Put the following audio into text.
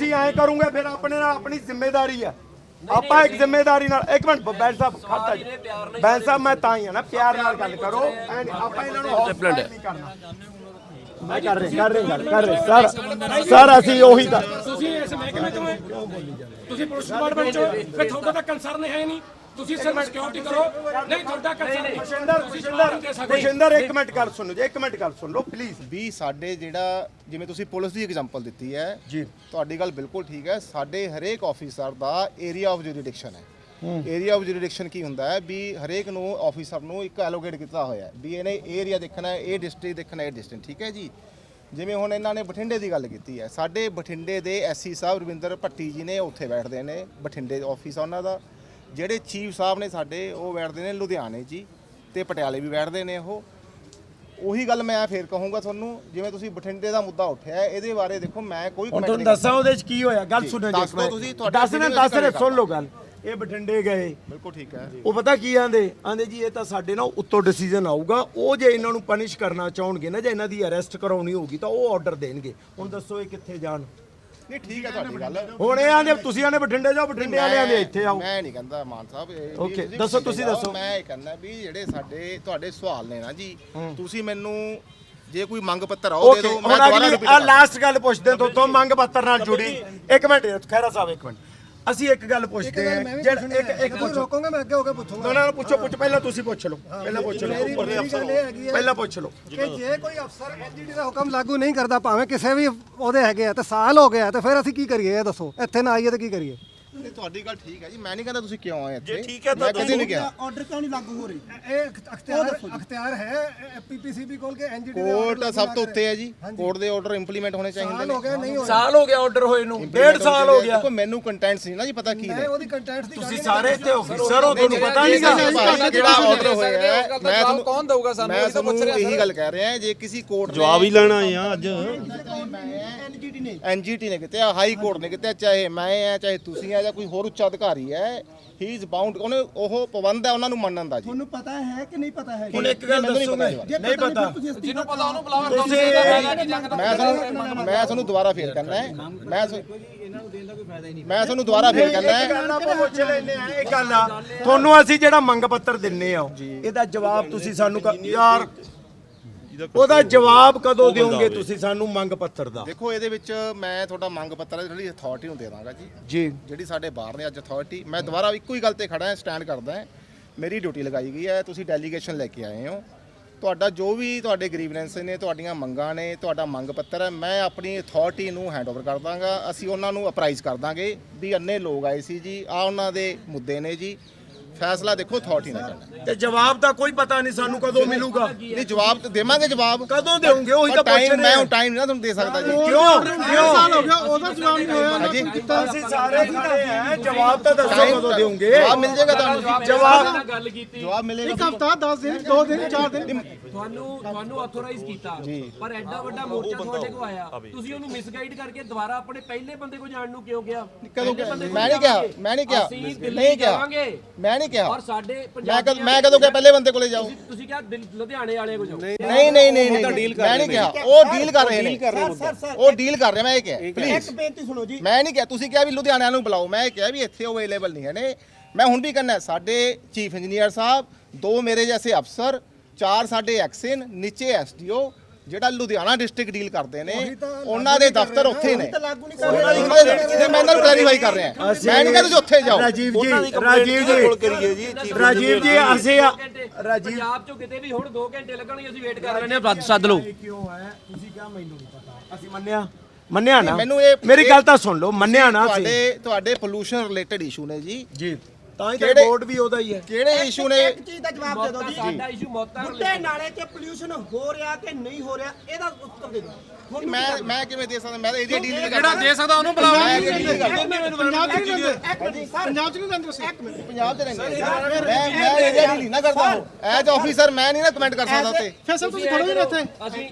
ਤੁਸੀਂ ਐਂ ਕਰੋਗੇ ਫਿਰ ਆਪਣੇ ਨਾਲ ਆਪਣੀ ਜ਼ਿੰਮੇਵਾਰੀ ਆ। ਆਪਾਂ ਇੱਕ ਜ਼ਿੰਮੇਵਾਰੀ ਨਾਲ ਇੱਕ ਮਿੰਟ ਬੈਂਸ ਸਾਹਿਬ ਖਾਤਾ ਜੀ। ਬੈਂਸ ਸਾਹਿਬ ਮੈਂ ਤਾਂ ਹੀ ਆ ਨਾ ਪਿਆਰ ਨਾਲ ਗੱਲ ਕਰੋ। ਆਪਾਂ ਇਹਨਾਂ ਨੂੰ ਹੌਸਲਾ ਨਹੀਂ ਕਰਨਾ। ਮੈਂ ਕਰ ਰਿਹਾ ਕਰ ਰਿਹਾ ਕਰ ਰਿਹਾ। ਸਰ ਸਰ ਅਸੀਂ ਉਹੀ ਤਾਂ ਤੁਸੀਂ ਇਸ ਮਹਿਕਮੇ ਤੋਂ ਹੈ? ਤੁਸੀਂ ਪੁਲਿਸ ਡਿਪਾਰਟਮੈਂਟ ਚੋਂ ਫਿਰ ਤੁਹਾਡਾ ਤਾਂ ਕੰਸਰਨ ਹੈ ਨਹੀਂ। ਤੁਸੀਂ ਸਿਰਫ ਸਿਕਿਉਰਿਟੀ ਕਰੋ। ਨਹੀਂ ਤੁਹਾਡਾ ਕੰਸਰਨ ਖੁਸ਼ਿੰਦਰ ਖੁਸ਼ਿੰਦਰ ਖੁਸ਼ਿੰਦਰ ਇੱਕ ਮਿੰਟ ਗੱਲ ਸੁਣੋ ਜੀ ਇੱਕ ਮਿੰਟ ਗੱਲ ਸੁਣ ਲਓ ਪਲੀਜ਼ ਵੀ ਸਾਡੇ ਜਿਹੜਾ ਜਿਵੇਂ ਤੁਸੀਂ ਪੁਲਿਸ ਦੀ ਐਗਜ਼ਾਮਪਲ ਦਿੱਤੀ ਹੈ ਜੀ। ਤੁਹਾਡੀ ਗੱਲ ਬਿਲਕੁਲ ਠੀਕ ਹੈ। ਸਾਡੇ ਹਰੇਕ ਆਫੀਸਰ ਦਾ ਏਰੀਆ ਆਫ ਜੁਰੀਡਿਕਸ਼ਨ ਹੈ। ਏਰੀਆ ਆਫ ਜੁਰੀਡਿਕਸ਼ਨ ਕੀ ਹੁੰਦਾ ਹੈ? ਵੀ ਹਰੇਕ ਨੂੰ ਆਫੀਸਰ ਨੂੰ ਇੱਕ ਐਲੋਕੇਟ ਕੀਤਾ ਹੋਇਆ ਹੈ। ਵੀ ਇਹਨੇ ਏਰੀਆ ਦੇਖਣਾ ਹੈ ਇਹ ਡਿਸਟ੍ਰਿਕਟ ਦੇਖਣਾ ਹੈ ਇਹ ਡਿਸਟ੍ਰਿਕਟ ਠੀਕ ਹੈ ਜੀ? ਜਿਵੇਂ ਹੁਣ ਇਹਨਾਂ ਨੇ ਬਠਿੰਡੇ ਦੀ ਗੱਲ ਕੀਤੀ ਹੈ। ਸਾਡੇ ਬਠਿੰਡੇ ਦੇ ਐਸਸੀ ਸਾਹਿਬ ਰਵਿੰਦਰ ਭੱਟੀ ਜੀ ਨੇ ਉੱਥੇ ਬੈਠਦੇ ਨੇ ਬਠਿੰਡੇ ਆਫਿਸ ਆ ਉਹਨਾਂ ਦਾ। ਜਿਹੜੇ ਚੀਫ ਸਾਹਿਬ ਨੇ ਸਾਡੇ ਉਹ ਬੈਠਦੇ ਨੇ ਲੁਧਿਆਣੇ ਜੀ ਤੇ ਪਟਿਆਲੇ ਵੀ ਬੈਠਦੇ ਨੇ ਉਹ। ਉਹੀ ਗੱਲ ਮੈਂ ਫੇਰ ਕਹੂੰਗਾ ਤੁਹਾਨੂੰ ਜਿਵੇਂ ਤੁਸੀਂ ਬਠਿੰਡੇ ਦਾ ਮੁੱਦਾ ਉੱਠਿਆ ਇਹਦੇ ਬਾਰੇ ਦੇਖੋ ਮੈਂ ਕੋਈ ਹੁਣ ਤੁਹਾਨੂੰ ਨਹੀਂ ਦੱਸਾਂ ਉਹਦੇ ਚ ਕੀ ਹੋਇਆ ਗੱਲ ਜੀ, ਸੁਣੋ ਦੱਸ ਦਿਓ ਤੁਸੀਂ, ਤੁਹਾਡਾ ਦੱਸ ਨੇ ਦੱਸ ਅਸੀਂ ਸੁਣ ਲਓ ਗੱਲ। ਇਹ ਬਠਿੰਡੇ ਗਏ। ਬਿਲਕੁਲ ਠੀਕ ਹੈ। ਉਹ ਪਤਾ ਕੀ ਆਂਦੇ? ਆਂਦੇ ਜੀ ਇਹ ਤਾਂ ਸਾਡੇ ਨਾਲ ਉੱਤੋਂ ਡਿਸੀਜਨ ਆਊਗਾ ਉਹ ਜੇ ਇਹਨਾਂ ਨੂੰ ਪਨਿਸ਼ ਕਰਨਾ ਚਾਹਣਗੇ ਨਾ ਜੇ ਇਹਨਾਂ ਦੀ ਅਰੈਸਟ ਕਰਾਉਣੀ ਹੋਊਗੀ ਤਾਂ ਉਹ ਆਰਡਰ ਦੇਣਗੇ। ਹੁਣ ਦੱਸੋ ਇਹ ਕਿੱਥੇ ਜਾਣ। ਨਹੀਂ ਠੀਕ ਹੈ ਤੁਹਾਡੀ ਗੱਲ। ਹੁਣ ਇਹ ਆਂਦੇ ਤੁਸੀਂ ਆਂਦੇ ਬਠਿੰਡੇ ਜਾਓ ਬਠਿੰਡੇ ਵਾਲੇ ਆਂਦੇ ਇੱਥੇ ਆਓ। ਮੈਂ ਨਹੀਂ ਕਹਿੰਦਾ ਮਾਨ ਸਾਹਿਬ ਇਹ ਵੀ Okay, ਤੁਸੀਂ ਦੱਸੋ, ਬਠਿੰਡੇ ਤੁਸੀਂ ਜਾਓ, ਦੱਸੋ। ਮੈਂ ਇਹ ਕਹਿੰਦਾ ਵੀ ਜਿਹੜੇ ਸਾਡੇ ਤੁਹਾਡੇ ਸਵਾਲ ਨੇ ਨਾ ਜੀ ਤੁਸੀਂ ਮੈਨੂੰ ਜੇ ਕੋਈ ਮੰਗ ਪੱਤਰ ਆ ਉਹ ਦੇ ਓਕੇ ਦਿਓ ਹੁਣ ਦੁਬਾਰਾ ਅਗਲੀ repeat ਆ ਕਰਾਂ। ਲਾਸਟ ਗੱਲ ਪੁੱਛਦੇ ਤੋਂ ਤੋਂ ਮੰਗ ਪੱਤਰ ਨਾਲ ਜੁੜੀ। ਇੱਕ ਮਿੰਟ ਖੈਰਾ ਸਾਹਿਬ ਇੱਕ ਮਿੰਟ। ਅਸੀਂ ਇੱਕ ਗੱਲ ਪੁੱਛਦੇ ਹਾਂ ਜਿਹੜਾ ਇੱਕ ਇੱਕ ਪੁੱਛੋ। ਰੋਕੋਗੇ ਮੈਂ ਅੱਗੇ ਹੋ ਕੇ ਪੁੱਛੂੰਗਾ। ਉਹਨਾਂ ਨੂੰ ਪੁੱਛੋ ਪੁੱਛ ਪਹਿਲਾਂ ਤੁਸੀਂ ਪੁੱਛ ਲਓ। ਪਹਿਲਾਂ ਪੁੱਛ ਲਓ। ਉੱਪਰ ਦੇ ਅਫਸਰ ਪਹਿਲਾਂ ਪੁੱਛ ਲਓ। ਕਿ ਜੇ ਕੋਈ ਅਫਸਰ ਐਨਜੀਟੀ ਦਾ ਹੁਕਮ ਲਾਗੂ ਨਹੀਂ ਕਰਦਾ ਭਾਵੇਂ ਕਿਸੇ ਵੀ ਉਹਦੇ ਹੈਗੇ ਆ ਤੇ ਸਾਲ ਹੋ ਗਿਆ ਤੇ ਫਿਰ ਅਸੀਂ ਕੀ ਕਰੀਏ ਇਹ ਦੱਸੋ। ਇੱਥੇ ਨਾ ਆਈਏ ਤੇ ਕੀ ਕਰੀਏ? ਨਹੀਂ ਤੁਹਾਡੀ ਗੱਲ ਠੀਕ ਹੈ ਜੀ। ਮੈਂ ਨਹੀਂ ਕਹਿੰਦਾ ਤੁਸੀਂ ਕਿਉਂ ਆਏ ਇੱਥੇ। ਜੇ ਠੀਕ ਹੈ ਤਾਂ ਮੈਂ ਕਿਸੇ ਨੇ ਕਿਹਾ। ਆਰਡਰ ਕਿਉਂ ਨਹੀਂ ਲਾਗੂ ਹੋ ਰਹੀ? ਇਹ ਅਖਤਿਆਰ ਅਖਤਿਆਰ ਹੈ ਪੀਪੀਸੀਬੀ ਕੋਲ ਕੇ ਐਨਜੀਟੀ ਕੋਰਟ ਸਭ ਤੋਂ ਉੱਤੇ ਹੈ ਜੀ। ਕੋਰਟ ਦੇ ਆਰਡਰ ਇੰਪਲੀਮੈਂਟ ਹੋਣੇ ਚਾਹੀਦੇ ਸਾਲ ਨੇ। ਹੋ ਗਿਆ ਨਹੀਂ ਹੋਇਆ ਸਾਲ ਹੋ ਗਿਆ ਆਰਡਰ ਹੋਏ ਨੂੰ। ਡੇਢ ਸਾਲ ਹੋ ਗਿਆ। ਦੇਖੋ ਮੈਨੂੰ ਕੰਟੈਂਟਸ ਨਹੀਂ ਨਾ ਜੀ ਪਤਾ ਕੀ ਮੈਂ ਨੇ। ਉਹਦੀ ਕੰਟੈਂਟਸ ਦੀ ਤੁਸੀਂ ਸਾਰੇ ਇੱਥੇ ਆਫੀਸਰ ਹੋ ਤੁਹਾਨੂੰ ਪਤਾ ਨਹੀਂਗਾ ਭਾਈ ਜਿਹੜਾ ਆਰਡਰ ਹੋਇਆ ਹੈ ਮੈਂ ਤੁਹਾਨੂੰ ਕੌਣ ਦਊਗਾ ਸਾਨੂੰ? ਮੈਂ ਤੁਹਾਨੂੰ ਇਹੀ ਗੱਲ ਕਹਿ ਰਿਹਾ ਜੇ ਕਿਸੇ ਕੋਰਟ ਜਵਾਬ ਹੀ ਲੈਣਾ ਆ ਅੱਜ। ਐਨਜੀਟੀ ਨੇ। ਕਿਤੇ ਹਾਈ ਕੋਰਟ ਨੇ ਕਿਤੇ ਚਾਹੇ ਮੈਂ ਆ ਚਾਹੇ ਤੁਸੀਂ ਆ ਜਾਂ ਕੋਈ ਹੋਰ ਉੱਚ ਅਧਿਕਾਰੀ ਹੈ ਹੀ ਇਜ਼ ਬਾਉਂਡ ਉਹਨੇ ਉਹ ਪਾਬੰਦ ਹੈ ਉਹਨਾਂ ਨੂੰ ਮੰਨਣ ਦਾ ਜੀ। ਤੁਹਾਨੂੰ ਪਤਾ ਹੈ ਕਿ ਨਹੀਂ ਪਤਾ ਹੈ? ਹੁਣ ਇੱਕ ਗੱਲ ਮੈਨੂੰ ਨਹੀਂ ਦੱਸੋ ਪਤਾ ਮੈਂ ਨਹੀਂ ਪਤਾ ਜਿਹਨੂੰ ਪਤਾ ਉਹਨੂੰ ਬੁਲਾਓ ਤੁਸੀਂ ਮੈਂ ਤੁਹਾਨੂੰ ਮੈਂ ਤੁਹਾਨੂੰ ਦੁਬਾਰਾ ਫੇਰ ਕਰਨਾ ਹੈ। ਮੈਂ ਤੁਹਾਨੂੰ- ਮੈਂ ਤੁਹਾਨੂੰ ਦੁਬਾਰਾ ਫੇਰ ਕਰਨਾ ਹੈ। ਗੱਲ ਆਪਾਂ ਪੁੱਛ ਲੈਨੇ ਆ ਇਹ ਗੱਲ ਆ। ਤੁਹਾਨੂੰ ਅਸੀਂ ਜਿਹੜਾ ਮੰਗ ਪੱਤਰ ਦਿੰਨੇ ਆ ਇਹਦਾ ਜਵਾਬ ਤੁਸੀਂ ਸਾਨੂੰ ਕ- ਯਾਰ ਉਹਦਾ ਜਵਾਬ ਕਦੋਂ ਦਿਓਗੇ ਤੁਸੀਂ ਸਾਨੂੰ ਮੰਗ ਪੱਤਰ ਦਾ? ਦੇਖੋ ਇਹਦੇ ਵਿੱਚ ਮੈਂ ਤੁਹਾਡਾ ਮੰਗ ਪੱਤਰ ਜਿਹੜੀ ਅਥਾਰਟੀ ਨੂੰ ਦੇ ਦਾਂਗਾ ਜੀ। ਜੀ। ਜਿਹੜੀ ਸਾਡੇ ਬਾਹਰ ਨੇ ਅੱਜ ਅਥਾਰਟੀ ਮੈਂ ਦੁਬਾਰਾ ਇੱਕੋ ਹੀ ਗੱਲ ਤੇ ਖੜਾ ਹਾਂ ਸਟੈਂਡ ਕਰਦਾ ਹਾਂ। ਮੇਰੀ ਡਿਊਟੀ ਲਗਾਈ ਗਈ ਹੈ ਤੁਸੀਂ ਡੈਲੀਗੇਸ਼ਨ ਲੈ ਕੇ ਆਏ ਹੋ। ਤੁਹਾਡਾ ਜੋ ਵੀ ਤੁਹਾਡੇ ਗ੍ਰੀਵਨੈਂਸ ਨੇ ਤੁਹਾਡੀਆਂ ਮੰਗਾਂ ਨੇ ਤੁਹਾਡਾ ਮੰਗ ਪੱਤਰ ਹੈ ਮੈਂ ਆਪਣੀ ਅਥਾਰਟੀ ਨੂੰ ਹੈਂਡਓਵਰ ਕਰ ਦਾਂਗਾ। ਅਸੀਂ ਉਹਨਾਂ ਨੂੰ ਅਪਰਾਈਜ਼ ਕਰ ਦਾਂਗੇ ਵੀ ਅੰਨੇ ਲੋਕ ਆਏ ਸੀ ਜੀ ਆ ਉਹਨਾਂ ਦੇ ਮੁੱਦੇ ਨੇ ਜੀ। ਫੈਸਲਾ ਦੇਖੋ ਅਥਾਰਟੀ ਨੇ ਕਰਨਾ। ਤੇ ਜਵਾਬ ਦਾ ਕੋਈ ਪਤਾ ਨਹੀਂ ਸਾਨੂੰ ਕਦੋਂ ਮਿਲੂਗਾ। ਨਹੀਂ ਜਵਾਬ ਤਾਂ ਦੇਵਾਂਗੇ ਜਵਾਬ। ਕਦੋਂ ਦੇਵੋਗੇ? ਉਹੀ ਤਾਂ ਪੁੱਛ ਟਾਈਮ ਰਹੇ ਮੈਂ ਆ ਹੁਣ ਟਾਈਮ ਨਹੀਂ ਨਾ ਤੁਹਾਨੂੰ ਦੇ ਸਕਦਾ ਜੀ। ਕਿਉਂ? ਕਿਉਂ? ਸਾਲ ਹੋ ਗਿਆ ਉਹਦਾ ਜਵਾਬ ਨਹੀਂ ਹੋਇਆ ਹਾਂਜੀ। ਅਸੀਂ ਸਾਰੇ ਖੜੇ ਆ ਜਵਾਬ ਤਾਂ ਦੱਸੋ ਕਦੋਂ ਦਿਓਗੇ ਜਵਾਬ ਮਿਲ ਜਾਏਗਾ ਤੁਹਾਨੂੰ। ਜਵਾਬ ਗੱਲ ਕੀਤੀ। ਜਵਾਬ ਮਿਲੇਗਾ ਇੱਕ ਹਫਤਾ 10 ਦਿਨ 2 ਦਿਨ 4 ਦਿਨ। ਤੁਹਾਨੂੰ ਤੁਹਾਨੂੰ ਆਥੋਰਾਈਜ਼ ਕੀਤਾ ਪਰ ਐਡਾ ਵੱਡਾ ਮੋਰਚਾ ਤੁਹਾਡੇ ਕੋ ਆਇਆ। ਤੁਸੀਂ ਉਹਨੂੰ ਮਿਸਗਾਈਡ ਕਰਕੇ ਦੁਬਾਰਾ ਆਪਣੇ ਪਹਿਲੇ ਬੰਦੇ ਕੋ ਜਾਣ ਨੂੰ ਕਿਉਂ ਗਿਆ ਕਦੋਂ ਪਹਿਲੇ ਬੰਦੇ ਕੋਲ ਮੈਂ ਨਹੀਂ ਕਿਹਾ ਜਾਵਾਂਗੇ। ਮੈਂ ਨਹੀਂ ਕਿਹਾ। ਅਸੀਂ ਦਿੱਲੀ ਨਹੀਂ ਕਿਹਾ। ਜਾਵਾਂਗੇ। ਮੈਂ ਨਹੀਂ ਕਿਹਾ? ਔਰ ਸਾਡੇ ਮੈਂ ਪੰਜਾਬ ਕਦ ਮੈਂ ਕਦੋਂ ਕਿਹਾ ਪਹਿਲੇ ਬੰਦੇ ਕੋਲੇ ਜਾਓ ਤੁਸੀਂ- ਕਿਹਾ ਦਿੱਲੀ- ਲੁਧਿਆਣੇ ਵਾਲੇ ਕੋ ਜਾਓ। ਨਹੀਂ ਨਹੀਂ ਨਹੀਂ ਨਹੀਂ ਮੈਂ ਨਹੀਂ ਕਿਹਾ। ਉਹ ਡੀਲ ਕਰ ਰਹੇ ਨੇ। ਉਹ ਡੀਲ ਕਰ ਰਹੇ ਮੈਂ ਇਹ ਕਿਹਾ। ਪਲੀਜ਼ ਬੇਨਤੀ ਸੁਣੋ ਜੀ। ਮੈਂ ਨਹੀਂ ਕਿਹਾ ਤੁਸੀਂ ਕਿਹਾ ਵੀ ਲੁਧਿਆਣਾ ਨੂੰ ਬੁਲਾਓ। ਮੈਂ ਇਹ ਕਿਹਾ ਵੀ ਇੱਥੇ ਅਵੇਲੇਬਲ ਨਹੀਂ ਹੈ ਨੇ ਮੈਂ ਹੁਣ ਵੀ ਕਹਿੰਦਾ ਸਾਡੇ ਚੀਫ ਇੰਜੀਨੀਅਰ ਸਾਹਿਬ ਦੋ ਮੇਰੇ ਜੈਸੇ ਅਫਸਰ ਚਾਰ ਸਾਡੇ ਐਕਸਿਨ ਨੀਚੇ ਐਸਡੀਓ ਜਿਹੜਾ ਲੁਧਿਆਣਾ ਡਿਸਟ੍ਰਿਕਟ ਡੀਲ ਕਰਦੇ ਨੇ ਉਹਨਾਂ ਦੇ ਦਫ਼ਤਰ ਉੱਥੇ ਨੇ। ਲਾਗੂ ਨਹੀਂ ਉਹਨਾਂ ਦੀ ਮੈਂ ਇਹਨਾਂ ਨੂੰ ਕਲੈਰੀਫਾਈ ਕਰ ਰਿਹਾ। ਮੈਂ ਨਹੀਂ ਕਹਿੰਦਾ ਤੁਸੀਂ ਉੱਥੇ ਜਾਓ। ਰਾਜੀਵ ਜੀ ਰਾਜੀਵ ਜੀ ਰਾਜੀਵ ਜੀ ਅਸੀਂ ਘੰਟੇ। ਪੰਜਾਬ ਚੋਂ ਕਿਤੇ ਵੀ ਹੁਣ 2 ਘੰਟੇ ਲੱਗਣਗੇ ਅਸੀਂ ਵੇਟ ਕਰ ਰਹੇ ਹਾਂ। ਸੱਦ ਲਓ। ਕਿਉਂ ਹੈ? ਤੁਸੀਂ ਕਿਹਾ ਮੈਨੂੰ ਨਹੀਂ ਪਤਾ। ਅਸੀਂ ਮੰਨਿਆ। ਮੰਨਿਆ ਨਾ। ਮੈਨੂੰ ਇਹ- ਮੇਰੀ ਗੱਲ ਤਾਂ ਸੁਣ ਲਓ। ਮੰਨਿਆ ਨਾ ਤੁਹਾਡੇ ਤੁਹਾਡੇ ਪੋਲੂਸ਼ਨ ਰਿਲੇਟਡ ਇਸ਼ੂ ਨੇ ਜੀ। ਜੀ। ਤਾਂ ਹੀ ਤਾਂ ਕਿਹੜੇ- ਬੋਰਡ ਵੀ ਉਹਦਾ ਹੀ ਹੈ। ਕਿਹੜੇ ਇਸ਼ੂ ਨੇ? ਇੱਕ ਚੀਜ਼ ਦਾ ਜਵਾਬ ਦੇ ਦਿਓ ਜੀ ਸਾਡਾ ਇਸ਼ੂ ਮੌਤਾਂ ਬੁੱਢੇ ਨਾਲੇ 'ਚ ਪੋਲਿਊਸ਼ਨ ਹੋ ਰਿਹਾ ਕਿ ਨਹੀਂ ਹੋ ਰਿਹਾ ਇਹਦਾ ਉੱਤਰ ਦੇ ਦਿਓ। ਤੁਹਾਨੂੰ ਮੈਂ ਮੈਂ ਕਿਵੇਂ ਦੇ ਸਕਦਾ? ਮੈਂ ਤਾਂ ਇਹਦੀ ਡੀਲ ਨਹੀਂ ਜਿਹੜਾ ਦੇ ਸਕਦਾ ਉਹਨੂੰ ਬੁਲਾਓ। ਪੰਜਾਬ 'ਚ ਨਹੀਂ ਦਿੰਦੇ ਇੱਕ ਮਿੰਟ ਸਰ। ਪੰਜਾਬ 'ਚ ਨਹੀਂ ਦਿੰਦੇ ਤੁਸੀਂ? ਇੱਕ ਮਿੰਟ। ਪੰਜਾਬ ਦੇ ਰਹਿੰਦੇ। ਮੈਂ ਮੈਂ ਇਹਦੀ ਡੀਲ ਨਾ ਕਰਦਾ ਐਜ਼ ਆਫੀਸਰ ਮੈਂ ਨਹੀਂ ਨਾ ਕਮੈਂਟ ਕਰ ਸਕਦਾ ਉੱਤੇ। ਫਿਰ ਸਰ ਤੁਸੀਂ ਖੜੋ ਹੀ ਨਾ ਇੱਥੇ ਅਸੀਂ